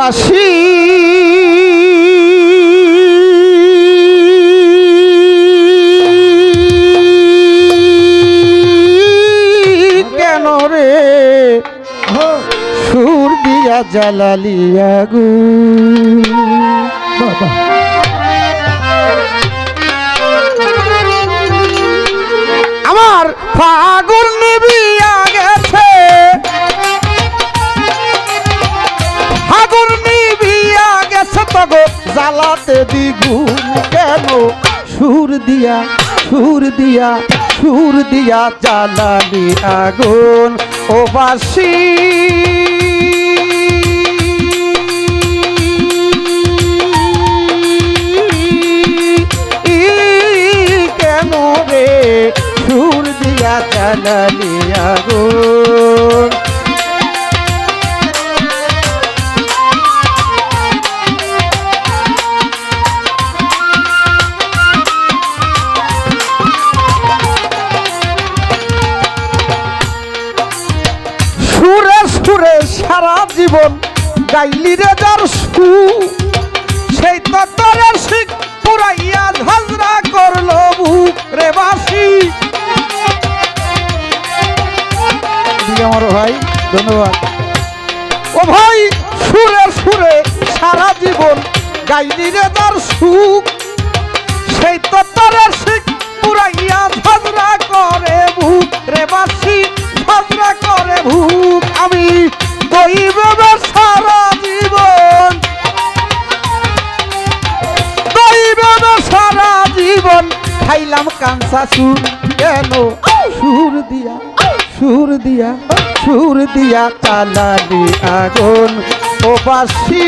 বাসি কেন রে? সুর দিয়া জ্বালালিয়া গু আমার জ্বালাতে দ্বিগুণ কেন? সুর দিয়া সুর দিয়া সুর দিয়া জ্বালালি আগুন, ও বাসি। কেন রে? সুর দিয়া জ্বালালি আগুন জীবন গাইলি রে যার সু সেই তত্তরের শিখ পুরাইয়া ঝাজরা করল বুক রে বাসি। আমার ভাই, ধন্যবাদ। ও ভাই, সুরে সুরে সারা জীবন গাইলি রে যার সুখ সেই তত্তরের শিখ পুরাইয়া ঝগড়া করে ভূত রে বাসি। ঝগড়া করে ভূত আমি দৈবের সারা জীবন? দৈবের সারা জীবন? খাইলাম কাঁচা সুর, কেন সুর দিয়া সুর দিয়া সুর দিয়া চালালি আগুন। ও বাসি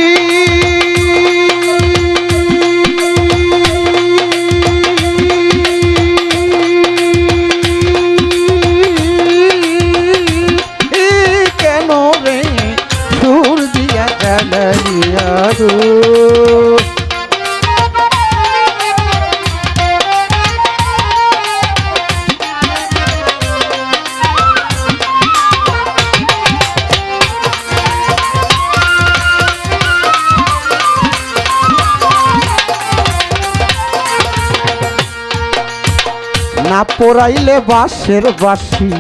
পড়াইলে বাঁশের বাসি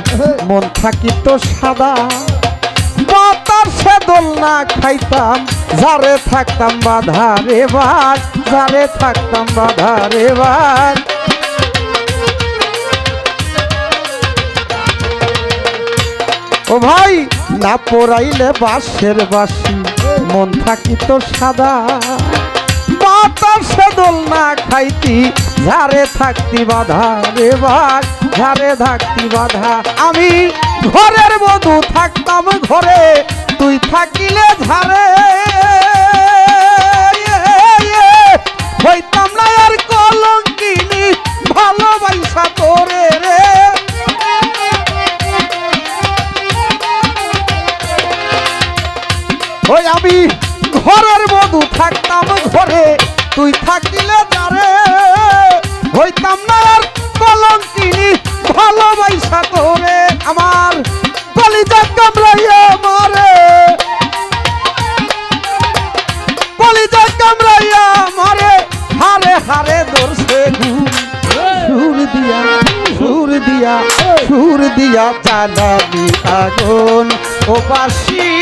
মন থাকিত সাদা। বাতার সে দোল না খাইতাম ঝারে থাকতাম বাধা রে বার ঝারে থাকতাম বাধা রে বার ও ভাই, না পড়াইলে বাঁশের বাসি মন থাকিত সাদা। বাতাসে দোল খাইতি, ঝাড়ে থাকতি বাধা রে বাঘ, ঝাড়ে থাকতি বাধা। আমি ঘরের বধু, থাকতাম ঘরে, তুই থাকিলে ঝাড়ে। হইতাম না আর কলঙ্কিনি চালাবি আগুন ও বাসি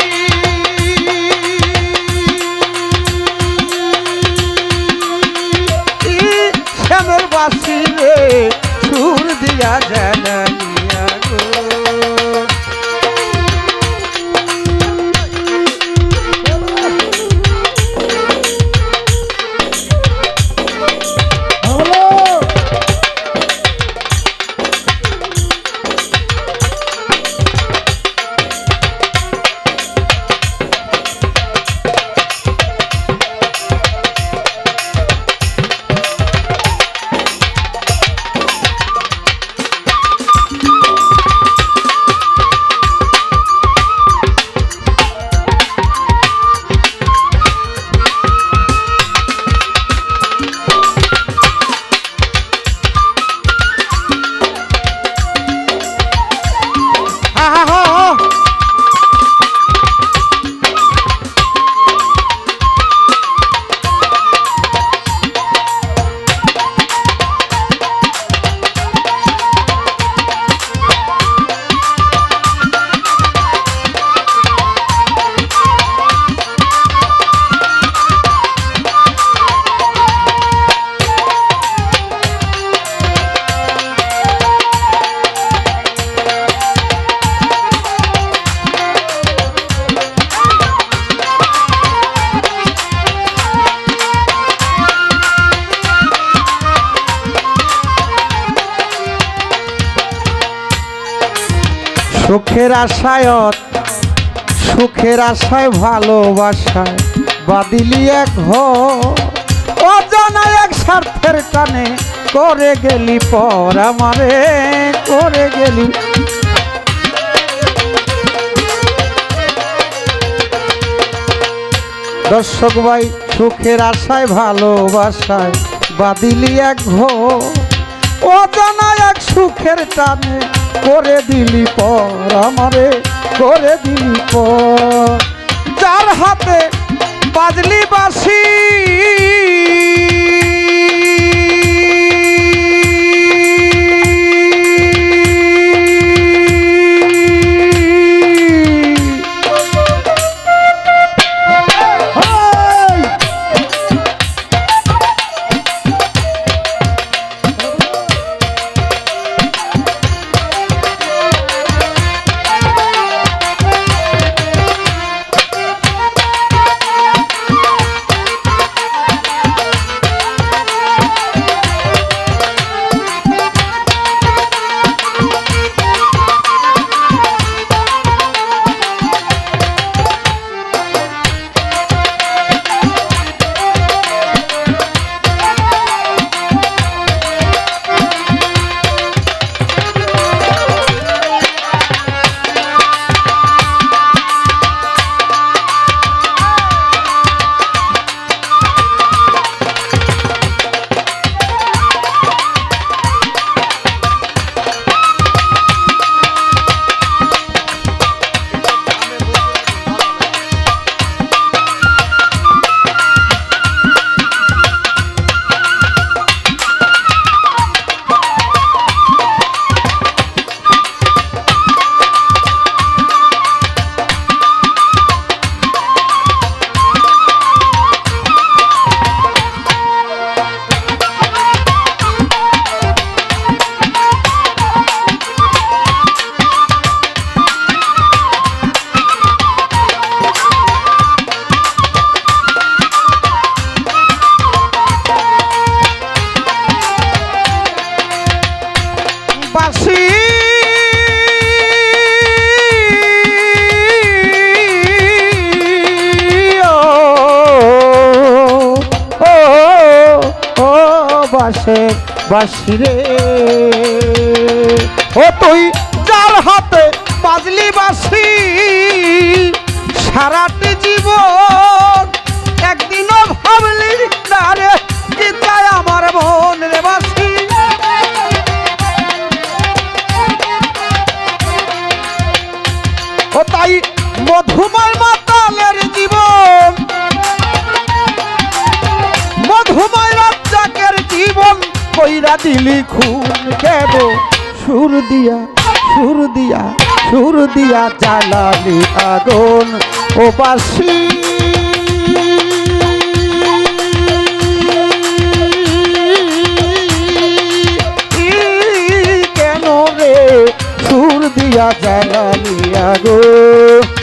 সুখের আশায়ত সুখের আশায় ভালোবাসায় বাদিলি এক ঘর অজানা এক স্বার্থের টানে করে গেলি পর আমারে, করে গেলি। দর্শক ভাই, সুখের আশায় ভালোবাসায় বাদিলি এক ঘর অজানা এক সুখের টানে। করে দিলি পর আমারে, করে দিলি পর। যার হাতে বাজলি বাসি বাসে বাসিরে ও তুই যার হাতে বাজলি বাসি সারাটি জীবন একদিনও ভাবলি না রে আমার মন? কইরা দিলি খুন কেন সুর দিয়া সুর দিয়া সুর দিয়া জ্বালালি আগুন, ও বাসি কেন রে সুর দিয়া জ্বালালি আগুন?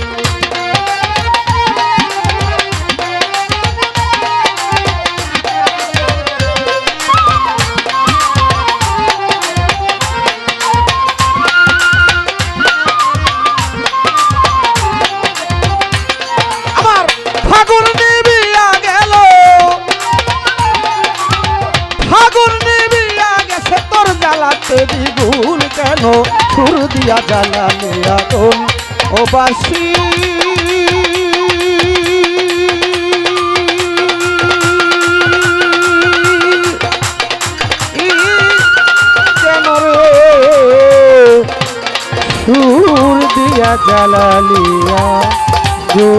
দিয়া জ্বালালে আগুন ও বাসি। সুর দিয়া জ্বালালিয়া গো।